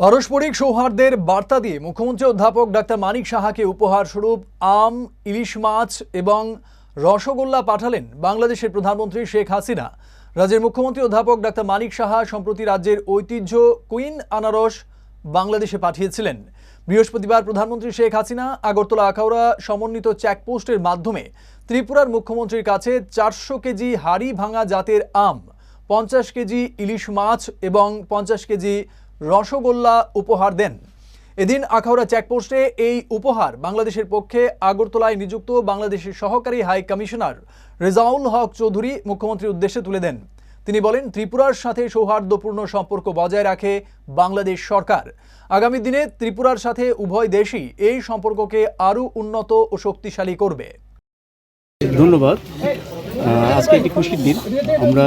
পারস্পরিক সৌহার্দ্যের বার্তা দিয়ে মুখ্যমন্ত্রী অধ্যাপক ডাক্তার মানিক সাহাকে উপহার স্বরূপ আম, ইলিশ মাছ এবং রসগোল্লা পাঠালেন বাংলাদেশের প্রধানমন্ত্রী শেখ হাসিনা। রাজ্যের মুখ্যমন্ত্রী অধ্যাপক ডাক্তার মানিক সাহা সম্প্রতি রাজ্যের ঐতিহ্য কুইন আনারস বাংলাদেশে পাঠিয়েছিলেন। বৃহস্পতিবার প্রধানমন্ত্রী শেখ হাসিনা, আগরতলা, আখাউড়া সমন্বিত চেকপোস্টের মাধ্যমে ত্রিপুরার মুখ্যমন্ত্রীর কাছে চারশো কেজি হাড়ি ভাঙা জাতের আম, পঞ্চাশ কেজি ইলিশ মাছ এবং পঞ্চাশ কেজি রসগোল্লা উপহার দেন। এদিন আখাউড়া চেকপোস্টে এই উপহার বাংলাদেশের পক্ষে আগরতলায় নিযুক্ত বাংলাদেশের সহকারী হাই কমিশনার রেজাউল হক চৌধুরী মুখ্যমন্ত্রীর উদ্দেশ্যে তুলে দেন। তিনি বলেন, ত্রিপুরার সাথে সৌহার্দ্যপূর্ণ সম্পর্ক বজায় রাখে বাংলাদেশ সরকার। আগামী দিনে ত্রিপুরার সাথে উভয় দেশই এই সম্পর্ককে আরও উন্নত ও শক্তিশালী করবে। ধন্যবাদ। আজকে একটি খুশির দিন। আমরা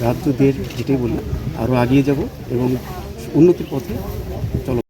রাজ্যদের হেঁটে বলি আরও এগিয়ে যাব এবং উন্নতির পথে চলো